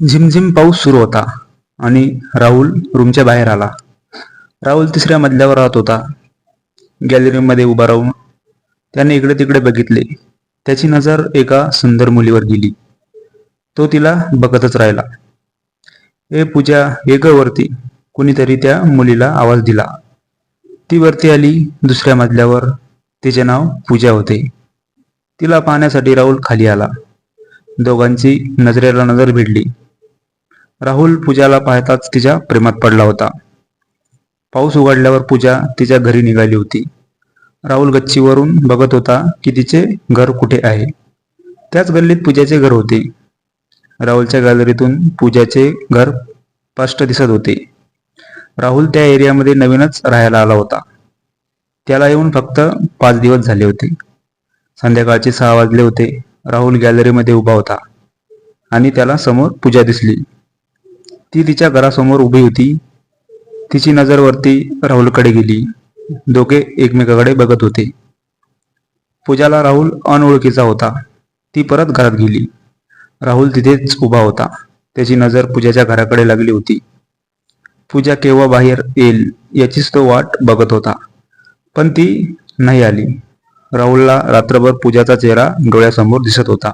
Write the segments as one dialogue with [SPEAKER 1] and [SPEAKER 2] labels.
[SPEAKER 1] झिमझिम पाऊस सुरू होता आणि राहुल रूमच्या बाहेर आला. राहुल तिसऱ्या मजल्यावर राहत होता. गॅलरीमध्ये उभा राहून त्याने इकडे तिकडे बघितले. त्याची नजर एका सुंदर मुलीवर गेली. तो तिला बघतच राहिला. ए पूजा ये ग वरती. कुणीतरी त्या मुलीला आवाज दिला. ती वरती आली दुसऱ्या मजल्यावर. तिचे नाव पूजा होते. तिला पाहण्यासाठी राहुल खाली आला. दोघांची नजरेला नजर भिडली. राहुल पूजाला पाहताच तिच्या प्रेमात पडला होता. पाऊस उघडल्यावर पूजा तिच्या घरी निघाली होती. राहुल गच्चीवरून बघत होता की तिचे घर कुठे आहे. त्याच गल्लीत पूजाचे घर होते. राहुलच्या गॅलरीतून पूजाचे घर स्पष्ट दिसत होते. राहुल त्या एरियामध्ये नवीनच राहायला आला होता. त्याला येऊन फक्त पाच दिवस झाले होते. संध्याकाळचे सहा वाजले होते. राहुल गॅलरीमध्ये उभा होता आणि त्याला समोर पूजा दिसली. ती तिच्या घरासमोर उभी होती. तिची नजर वरती राहुलकडे गेली. दोघे एकमेकाकडे बघत होते. पूजाला राहुल अनओळखीचा होता. ती परत घरात गेली. राहुल तिथेच उभा होता. त्याची नजर पूजाच्या घराकडे लागली होती. पूजा केव्हा बाहेर येईल याचीच तो वाट बघत होता. पण ती नाही आली. राहुलला रात्रभर पूजाचा चेहरा डोळ्यासमोर दिसत होता.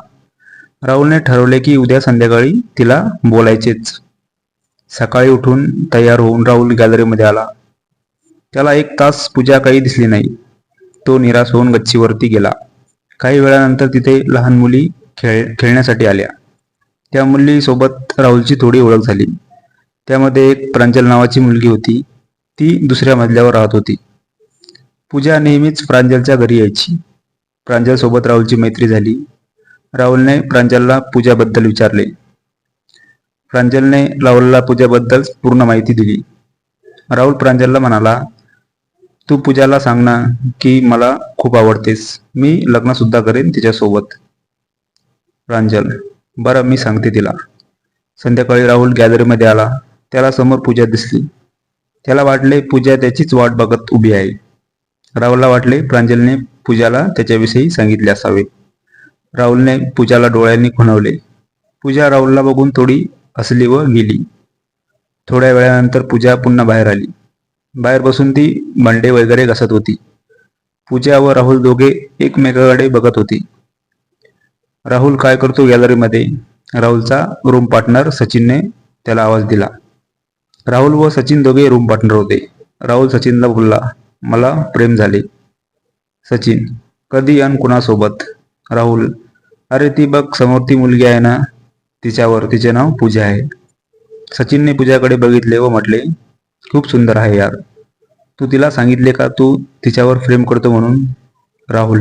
[SPEAKER 1] राहुलने ठरवले की उद्या संध्याकाळी तिला बोलायचेच. सकाळी उठून तयार होऊन राहुल गॅलरीमध्ये आला. त्याला एक तास पूजा काही दिसली नाही. तो निराश होऊन गच्चीवरती गेला. काही वेळानंतर तिथे लहान मुली खेळ खेळण्यासाठी आल्या. त्या मुलीसोबत राहुलची थोडी ओळख झाली. त्यामध्ये एक प्रांजल नावाची मुलगी होती. ती दुसऱ्या मजल्यावर राहत होती. पूजा नेहमीच प्रांजलच्या घरी यायची. प्रांजल सोबत राहुलची मैत्री झाली. राहुलने प्रांजलला पूजाबद्दल विचारले. प्रांजलने राहुलला पूजाबद्दल पूर्ण माहिती दिली. राहुल प्रांजलला म्हणाला तू पूजाला सांग ना की मला खूप आवडतेस. मी लग्न सुद्धा करेन तिच्यासोबत. प्रांजल बरं मी सांगते तिला. संध्याकाळी राहुल गॅलरीमध्ये आला. त्याला समोर पूजा दिसली. त्याला वाटले पूजा त्याचीच वाट बघत उभी आहे. राहुलला वाटले प्रांजलने पूजाला त्याच्याविषयी सांगितले असावे. राहुलने पूजाला डोळ्यांनी खुणवले. पूजा राहुलला बघून थोडी असली व गेली. थोड्या वेळानंतर पूजा पुन्हा बाहेर आली. बाहेर बसून ती भांडे वगैरे घसत होती. पूजा व राहुल दोघे एकमेकाकडे बघत होती. राहुल काय करतो गॅलरीमध्ये राहुलचा रूम पार्टनर सचिनने त्याला आवाज दिला. राहुल व सचिन दोघे रूम पार्टनर होते. राहुल सचिनला बोलला मला प्रेम झाले. सचिन कधी अन कुणासोबत? राहुल अरे ती बघ समोर ती मुलगी आहे ना तिच्यावर तिचे नाव पूजा आहे. सचिनने पूजाकडे बघितले व म्हटले खूप सुंदर आहे यार. तू तिला सांगितले का? तू तिच्यावर प्रेम करतो म्हणून. राहुल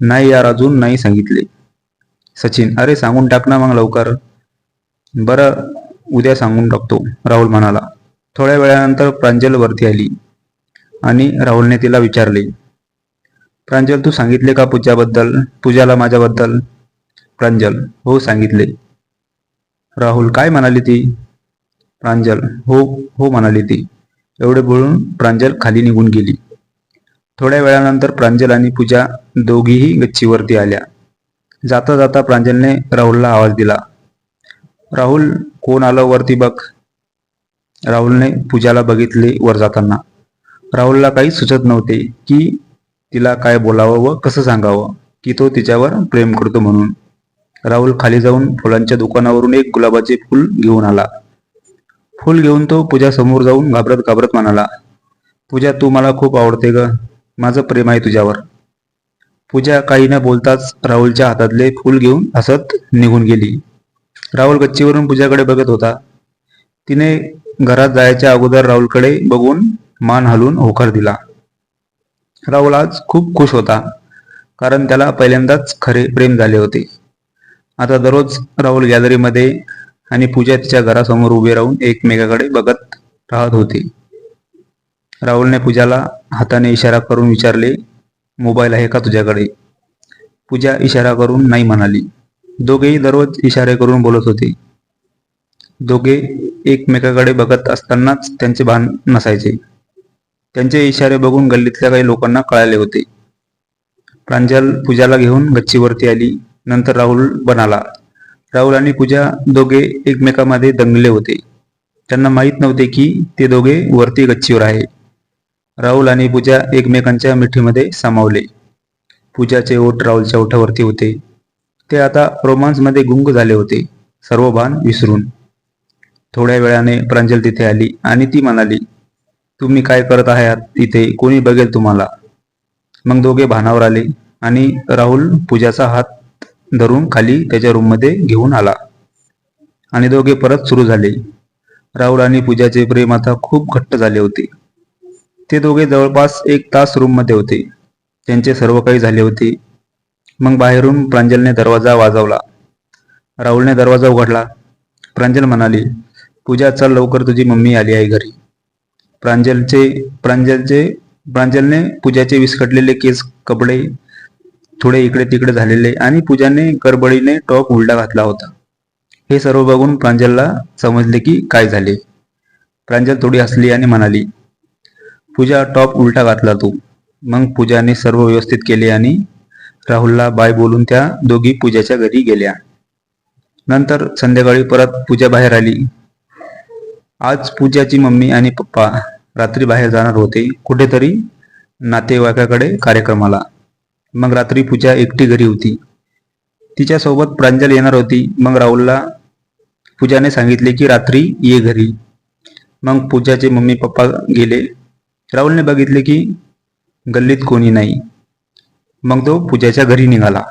[SPEAKER 1] नाही यार अजून नाही सांगितले. सचिन अरे सांगून टाक ना मग लवकर. बरं उद्या सांगून टाकतो. राहुल म्हणाला. थोड्या वेळानंतर प्रांजल वरती आली आणि राहुलने तिला विचारले प्रांजल तू सांगितले का पूजाबद्दल? पूजाला माझ्याबद्दल? प्रांजल हो सांगितले. राहुल काय म्हणाली ती? प्रांजल हो हो म्हणाली ती. एवढे बोलून प्रांजल खाली निघून गेली. थोड्या वेळानंतर प्रांजल आणि पूजा दोघीही गच्चीवरती आल्या. जाता जाता प्रांजलने राहुलला आवाज दिला. राहुल कोण आलं वरती बघ. राहुलने पूजाला बघितले वर जाताना. राहुलला काही सुचत नव्हते की तिला काय बोलावं व कसं सांगावं की तो तिच्यावर प्रेम करतो म्हणून. राहुल खाली जाऊन फुलांच्या दुकानावरून एक गुलाबाचे फूल घेऊन आला. फूल घेऊन तो पूजा समोर जाऊन घाबरत घाबरत म्हणाला पूजा तू मला खूप आवडते ग. माझं प्रेम आहे तुझ्यावर. पूजा काही न बोलताच राहुलच्या हातातले फूल घेऊन हसत निघून गेली. राहुल गच्चीवरून पूजाकडे बघत होता. तिने घरात जायच्या अगोदर राहुलकडे बघून मान हलून होकार दिला. राहुल आज खूप खुश होता कारण त्याला पहिल्यांदाच खरे प्रेम झाले होते. आता दररोज राहुल गॅलरीमध्ये आणि पूजा तिच्या घरासमोर उभे राहून एकमेकाकडे बघत राहत होते. राहुलने पूजाला हाताने इशारा करून विचारले मोबाईल आहे का तुझ्याकडे? पूजा इशारा करून नाही म्हणाली. दोघेही दररोज इशारे करून बोलत होते. दोघे एकमेकाकडे बघत असतानाच त्यांचे भान नसायचे. त्यांचे इशारे बघून गल्लीतल्या काही लोकांना कळाले होते. प्रांजल पूजाला घेऊन गच्चीवरती आली. नंतर राहुल बनाला. राहुल आणि पूजा दोघे एकमेकांमध्ये दंगले होते. त्यांना माहीत नव्हते की ते दोघे वरती गच्चीवर आहे. राहुल आणि पूजा एकमेकांच्या मिठीमध्ये सामावले. पूजाचे ओठ राहुलच्या ओठावरती होते. ते आता रोमांसमध्ये गुंग झाले होते. सर्व भान विसरून. थोड्या वेळाने प्रांजल तिथे आली आणि ती म्हणाली तुम्ही काय करत आहात इथे? कोणी बघेल तुम्हाला? मग दोघे भानावर आले आणि राहुल पूजाचा हात धरून खाली त्याच्या रूममध्ये घेऊन आला. आणि दोघे परत सुरू झाले. राहुल आणि पूजाचे प्रेम आता खूप घट्ट झाले होते. ते दोघे जवळपास एक तास रूममध्ये होते. त्यांचे सर्व काही झाले होते. मग बाहेरून प्रांजलने दरवाजा वाजवला. राहुलने दरवाजा उघडला. प्रांजल म्हणाली पूजा चल लवकर तुझी मम्मी आली आहे घरी. प्रांजलचे प्रांजलचे प्रांजलने पूजाचे विस्कटलेले केस कपडे थोडे इकडे तिकडे झालेले आणि पूजाने गडबडीने टॉप उलटा घातला होता. हे सर्व बघून प्रांजलला समजले की काय झाले. प्रांजल थोडी हसली आणि म्हणाली पूजा टॉप उलटा घातला तू. मग पूजाने सर्व व्यवस्थित केले आणि राहुलला बाय बोलून त्या दोघी पूजाच्या घरी गेल्या. नंतर संध्याकाळी परत पूजा बाहेर आली. आज पूजाची मम्मी आणि पप्पा रात्री बाहेर जाणार होते कुठेतरी नातेवाईकाकडे कार्यक्रमाला. मग रात्री पूजा एकटी घरी होती. तिच्यासोबत प्रांजल येणार होती. मग राहुलला पूजाने सांगितले की रात्री ये घरी. मग पूजाचे मम्मी पप्पा गेले. राहुलने बघितले की गल्लीत कोणी नाही. मग तो पूजाच्या घरी निघाला.